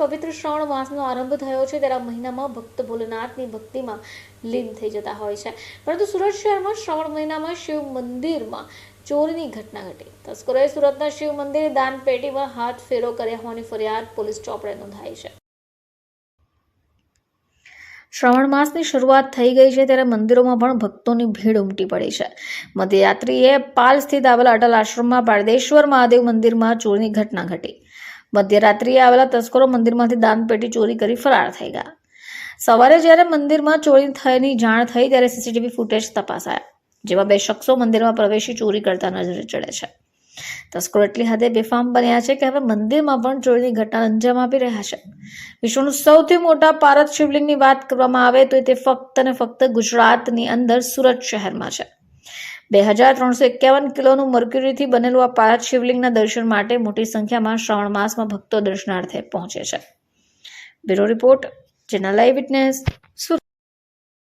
પવિત્ર શ્રાવણ માસનો આરંભ થયો છે ત્યારે મહિનામાં ભક્ત ભોલેનાથની ભક્તિમાં લીન થઈ જતા હોય છે. પરંતુ સુરત શહેરમાં શ્રાવણ મહિનામાં શિવ મંદિરમાં ચોરીની ઘટના ઘટી. તસ્કરોએ સુરતના શિવ મંદિર દાન પેટીમાં હાથ ફેરો કર્યા હોવાની ફરિયાદ પોલીસ ચોપડે નોંધાઈ છે. શ્રાવણ માસની શરૂઆત થઈ ગઈ છે ત્યારે મંદિરોમાં પણ ભક્તોની ભીડ ઉમટી પડી છે. મધ્યરાત્રિએ પાલ સ્થિત આવેલા અટલ આશ્રમમાં પારદેશ્વર મહાદેવ મંદિરમાં ચોરીની ઘટના ઘટી. મધ્યરાત્રિએ આવેલા તસ્કરો મંદિરમાંથી દાનપેટી ચોરી કરી ફરાર થઈ ગયા. સવારે જ્યારે મંદિરમાં ચોરી થયાની જાણ થઈ ત્યારે સીસીટીવી ફૂટેજ તપાસાયા, જેમાં બે શખ્સો મંદિરમાં પ્રવેશી ચોરી કરતા નજરે ચડે છે. તસ્કરો એટલી હદે બેફામ બન્યા છે કે હવે મંદિરમાં પણ ચોરીની ઘટના અંજામ આપી રહ્યા છે. વિશ્વનું સૌથી મોટા પારદ શિવલિંગની વાત કરવામાં આવે તો તે ફક્ત ને ફક્ત ગુજરાતની અંદર સુરત શહેરમાં છે. બે હજાર ત્રણસો એકાવન કિલોનું મર્ક્યુરીથી બનેલું આ પારદ શિવલિંગના દર્શન માટે મોટી સંખ્યામાં શ્રાવણ માસમાં ભક્તો દર્શનાર્થે પહોંચે છે. બ્યુરો રિપોર્ટ, જેના લાઈવ વિટનેસ